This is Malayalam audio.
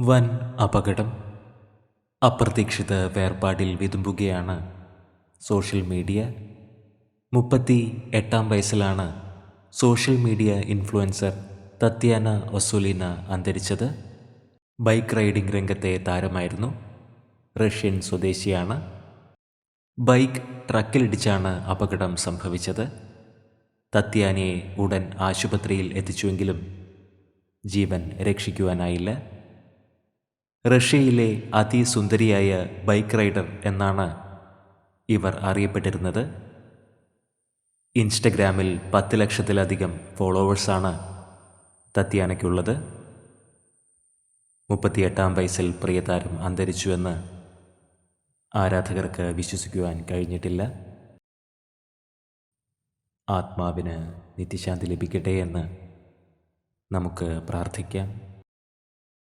വൻ അപകടം. അപ്രതീക്ഷിത വേർപാടിൽ വിതുമ്പുകയാണ് സോഷ്യൽ മീഡിയ. മുപ്പത്തി എട്ടാം വയസ്സിലാണ് social media influencer Tatyana Ozolina അന്തരിച്ചത്. ബൈക്ക് റൈഡിംഗ് രംഗത്തെ താരമായിരുന്നു. റഷ്യൻ സ്വദേശിയാണ്. ബൈക്ക് ട്രക്കിലിടിച്ചാണ് അപകടം സംഭവിച്ചത്. തത്യാനയെ ഉടൻ ആശുപത്രിയിൽ എത്തിച്ചുവെങ്കിലും ജീവൻ രക്ഷിക്കുവാനായില്ല. റഷ്യയിലെ അതിസുന്ദരിയായ ബൈക്ക് റൈഡർ എന്നാണ് ഇവർ അറിയപ്പെട്ടിരുന്നത്. ഇൻസ്റ്റഗ്രാമിൽ പത്ത് ലക്ഷത്തിലധികം ഫോളോവേഴ്സാണ് തത്യാനയ്ക്കുള്ളത്. മുപ്പത്തിയെട്ടാം വയസ്സിൽ പ്രിയതാരം അന്തരിച്ചുവെന്ന് ആരാധകർക്ക് വിശ്വസിക്കുവാൻ കഴിഞ്ഞിട്ടില്ല. ആത്മാവിന് നിത്യശാന്തി ലഭിക്കട്ടെ എന്ന് നമുക്ക് പ്രാർത്ഥിക്കാം.